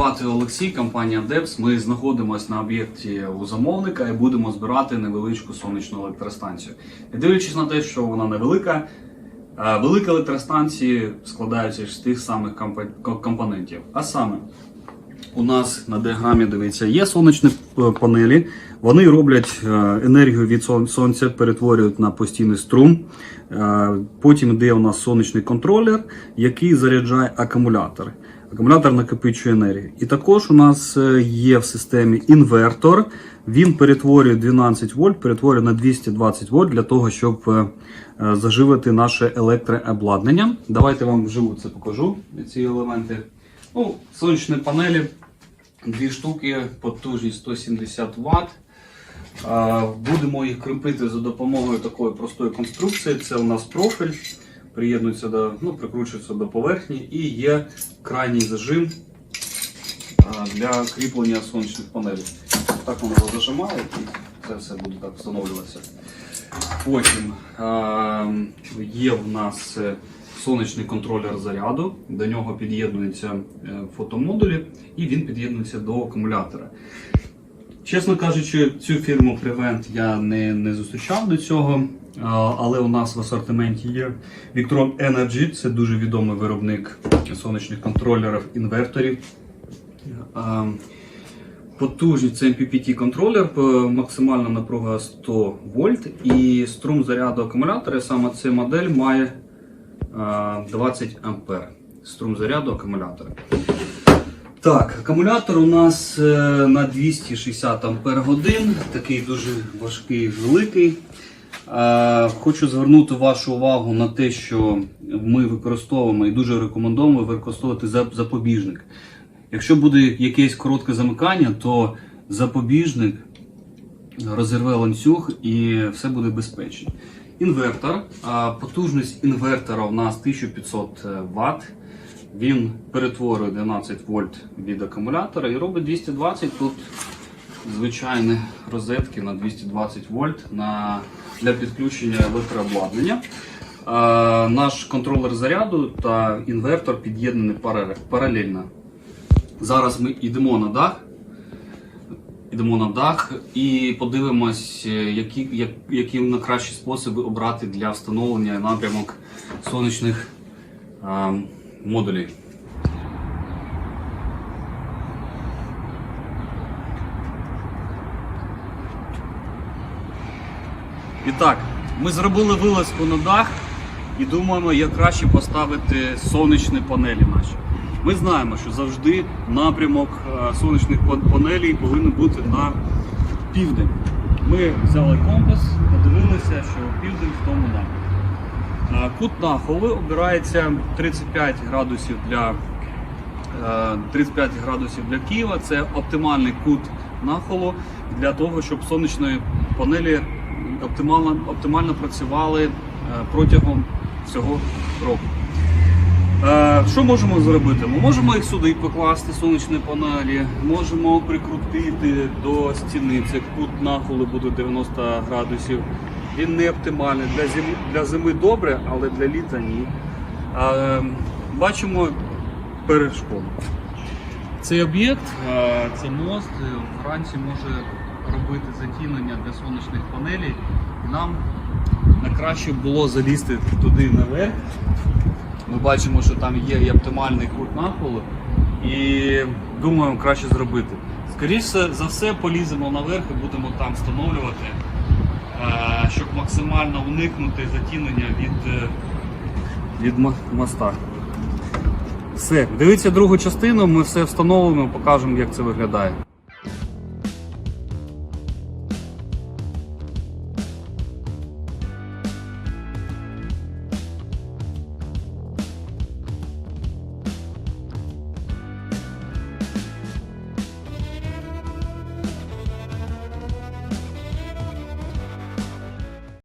звати Олексій, компанія Депс. Ми знаходимося на об'єкті у замовника і будемо збирати невеличку сонячну електростанцію. Не дивлячись на те, що вона невелика, е, великі електростанції складаються з тих самих компонентів. А саме, у нас на діаграмі дивіться, є сонячні панелі. Вони роблять е, енергію від сонця, перетворюють на постійний струм. Е, Потім йде у нас сонячний контролер, який заряджає акумулятор. Акумулятор накопичує енергію. І також у нас е, є в системі інвертор. Він перетворює 12 вольт, перетворює на 220 вольт для того, щоб е, е, заживити наше електрообладнання. Давайте вам вживу це покажу. Ці елементи. Ну, сонячні панелі, дві штуки, потужність 170 Вт. Будемо їх кріпити за допомогою такої простої конструкції. Це у нас профіль, приєднується до, ну, прикручується до поверхні і є крайній зажим для кріплення сонячних панелей. Так воно зажимає і це все буде так встановлюватися. Потім є в нас е, сонячний контролер заряду, до нього під'єднуються е, фотомодулі і він під'єднується до акумулятора. Чесно кажучи, цю фірму Prevent я не, не зустрічав до цього, але у нас в асортименті є Victron Energy, це дуже відомий виробник сонячних контролерів, інверторів. А, Потужність це MPPT контролер, максимальна напруга 100 вольт і струм заряду акумулятора. Саме ця модель має 20 ампер. Струм заряду акумулятора. Так, акумулятор у нас е, на 260 ампер годин, такий дуже важкий, великий. Е, Хочу звернути вашу увагу на те, що ми використовуємо і дуже рекомендуємо використовувати запобіжник. Якщо буде якесь коротке замикання, то запобіжник розірве ланцюг і все буде безпечно. Інвертор. Потужність інвертора у нас 1500 Вт. Він перетворює 12 вольт від акумулятора і робить 220. Тут звичайні розетки на 220 вольт на, для підключення електрообладнання. А, Наш контролер заряду та інвертор під'єднані паралельно. Зараз ми йдемо на дах. Йдемо на дах і подивимось, е, які, як, які найкращі способи обрати для встановлення напрямок сонячних а, модулів. І так, ми зробили вилазку на дах і думаємо, як краще поставити сонячні панелі наші. Ми знаємо, що завжди напрямок е, сонячних панелей повинен бути на південь. Ми взяли компас, подивилися, що південь в тому напрямку. Е, Кут нахили обирається 35 градусів для е, 35 градусів для Києва. Це оптимальний кут нахилу для того, щоб сонячні панелі оптимально, оптимально працювали е, протягом всього року. Е, Що можемо зробити? Ми можемо їх сюди покласти, сонячні панелі, можемо прикрутити до стіни. Це кут нахилу буде 90 градусів. Він не оптимальний. Для зими, для зими добре, але для літа ні. Е, Бачимо перешкоду. Цей об'єкт, е, це мост, е, вранці може робити затінення для сонячних панелей. Нам найкраще було залізти туди наверх. Ми бачимо, що там є і оптимальний кут нахилу, і думаємо краще зробити. Скоріше за все, поліземо наверх і будемо там встановлювати, щоб максимально уникнути затінення від, е, від моста. Все, дивіться другу частину, ми все встановимо, покажемо, як це виглядає.